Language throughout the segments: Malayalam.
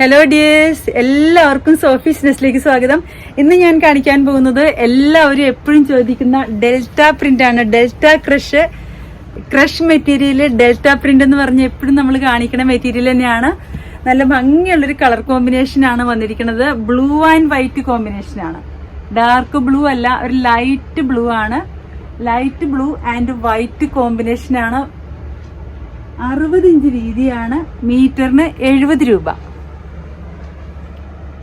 ഹലോ ഡിയേഴ്സ് എല്ലാവർക്കും സോഫി ബിസിനസ്സിലേക്ക് സ്വാഗതം. ഇന്ന് ഞാൻ കാണിക്കാൻ പോകുന്നത് എല്ലാവരും എപ്പോഴും ചോദിക്കുന്ന ഡെൽറ്റ പ്രിന്റ് ആണ്. Delta crush crush material delta print എന്ന് പറഞ്ഞ് എപ്പോഴും നമ്മൾ കാണിക്കുന്ന മെറ്റീരിയൽ തന്നെയാണ്. നല്ല ഭംഗിയുള്ളൊരു കളർ കോമ്പിനേഷൻ ആണ് വന്നിരിക്കുന്നത്. ബ്ലൂ ആൻഡ് വൈറ്റ് കോമ്പിനേഷൻ ആണ്. ഡാർക്ക് ബ്ലൂ അല്ല ഒരു ലൈറ്റ് ബ്ലൂ ആണ്. Light blue and white combination ആണ്. അറുപത് ഇഞ്ച് വീതിയാണ് മീറ്ററിന് എഴുപത് രൂപ.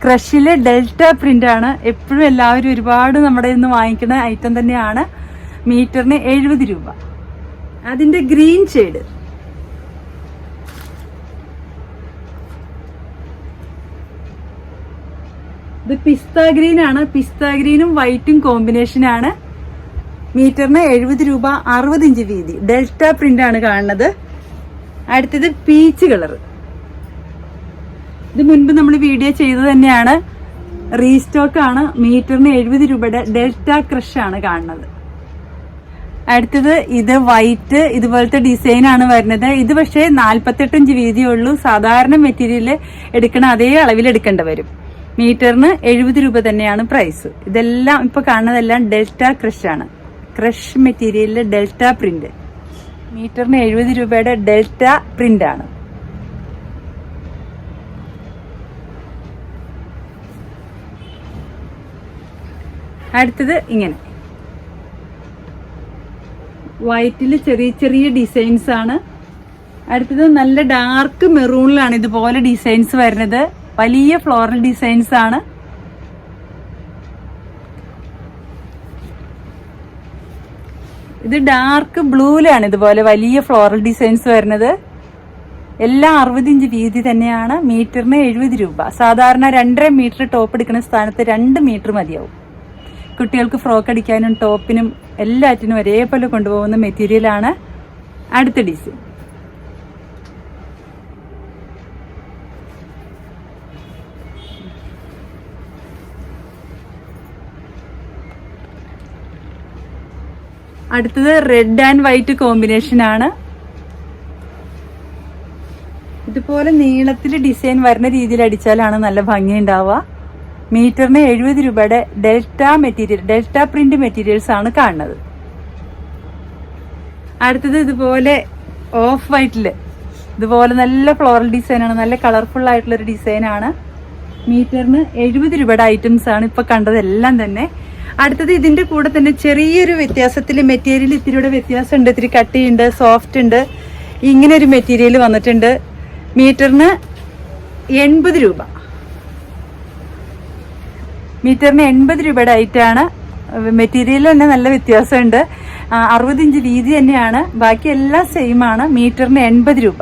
ക്രഷിലെ ഡെൽറ്റ പ്രിന്റ് ആണ്. എപ്പോഴും എല്ലാവരും ഒരുപാട് നമ്മുടെ ഇന്ന് വാങ്ങിക്കുന്ന ഐറ്റം തന്നെയാണ്. മീറ്ററിന് എഴുപത് രൂപ. അതിന്റെ ഗ്രീൻ ഷെയ്ഡ് ഇത് പിസ്ത ഗ്രീൻ ആണ്. പിസ്ത ഗ്രീനും വൈറ്റും കോമ്പിനേഷൻ ആണ്. മീറ്ററിന് എഴുപത് രൂപ അറുപത് ഇഞ്ച് വീതി. ഡെൽറ്റ പ്രിന്റ് ആണ് കാണുന്നത്. അടുത്തത് പീച്ച് കളർ ഇത് മുൻപ് നമ്മൾ വീഡിയോ ചെയ്തത് തന്നെയാണ്. റീസ്റ്റോക്ക് ആണ്. മീറ്ററിന് എഴുപത് രൂപയുടെ ഡെൽറ്റ ക്രഷ് ആണ് കാണുന്നത്. അടുത്തത് ഇത് വൈറ്റ് ഇതുപോലത്തെ ഡിസൈൻ ആണ് വരുന്നത്. ഇത് പക്ഷേ നാൽപ്പത്തെട്ട് ഇഞ്ച് വീതിയേ ഉള്ളൂ. സാധാരണ മെറ്റീരിയൽ എടുക്കണ അതേ അളവിൽ എടുക്കേണ്ടി വരും. മീറ്ററിന് എഴുപത് രൂപ തന്നെയാണ് പ്രൈസ് ഇതെല്ലാം ഇപ്പൊ കാണുന്നതെല്ലാം ഡെൽറ്റ ക്രഷ് ആണ്. ക്രഷ് മെറ്റീരിയലിൽ ഡെൽറ്റ പ്രിന്റ് മീറ്ററിന് എഴുപത് രൂപയുടെ ഡെൽറ്റ പ്രിന്റ് ആണ്. അടുത്തത് ഇങ്ങനെ. വൈറ്റിൽ ചെറിയ ചെറിയ ഡിസൈൻസ് ആണ്. അടുത്തത് നല്ല ഡാർക്ക് മെറൂണിലാണ് ഇതുപോലെ ഡിസൈൻസ് വരുന്നത്. വലിയ ഫ്ലോറൽ ഡിസൈൻസ് ആണ്. ഇത് ഡാർക്ക് ബ്ലൂവിലാണ് ഇതുപോലെ വലിയ ഫ്ലോറൽ ഡിസൈൻസ് വരുന്നത്. എല്ലാം അറുപത് ഇഞ്ച് വീതി തന്നെയാണ്. മീറ്ററിന് എഴുപത് രൂപ. സാധാരണ രണ്ടര മീറ്റർ ടോപ്പ് എടുക്കുന്ന സ്ഥാനത്ത് രണ്ട് മീറ്റർ മതിയാവും. കുട്ടികൾക്ക് ഫ്രോക്ക് അടിക്കാനും ടോപ്പിനും എല്ലാറ്റിനും ഒരേപോലെ കൊണ്ടുപോകുന്ന മെറ്റീരിയലാണ് അടുത്ത ഡിസൈൻ അടുത്തത് റെഡ് ആൻഡ് വൈറ്റ് കോമ്പിനേഷൻ ആണ്. ഇതുപോലെ നീളത്തിൽ ഡിസൈൻ വരുന്ന രീതിയിൽ അടിച്ചാലാണ് നല്ല ഭംഗി ഉണ്ടാവുക മീറ്ററിന് എഴുപത് രൂപയുടെ delta material delta print materials ആണ് കാണുന്നത്. അടുത്തത് ഇതുപോലെ ഓഫ് വൈറ്റിൽ ഇതുപോലെ നല്ല ഫ്ലോറൽ ഡിസൈനാണ് നല്ല കളർഫുൾ ആയിട്ടുള്ള ഒരു ഡിസൈൻ ആണ്. മീറ്ററിന് എഴുപത് രൂപയുടെ ഐറ്റംസ് ആണ് ഇപ്പോൾ കണ്ടതെല്ലാം തന്നെ. അടുത്തത് ഇതിന്റെ കൂടെ തന്നെ ചെറിയൊരു വ്യത്യാസത്തിൽ മെറ്റീരിയൽ ഇത്തിരിയുടെ വ്യത്യാസം ഉണ്ട് ഇത്തിരി കട്ടിയുണ്ട് സോഫ്റ്റ് ഉണ്ട്. ഇങ്ങനെ ഒരു മെറ്റീരിയൽ വന്നിട്ടുണ്ട്. മീറ്ററിന് എൺപത് രൂപ. മീറ്ററിന് എൺപത് രൂപയുടെ ഐറ്റാണ് മെറ്റീരിയൽ തന്നെ നല്ല വ്യത്യാസമുണ്ട്. അറുപത് ഇഞ്ച് വീതി തന്നെയാണ്. ബാക്കി എല്ലാം സെയിം ആണ്. മീറ്ററിന് എൺപത് രൂപ.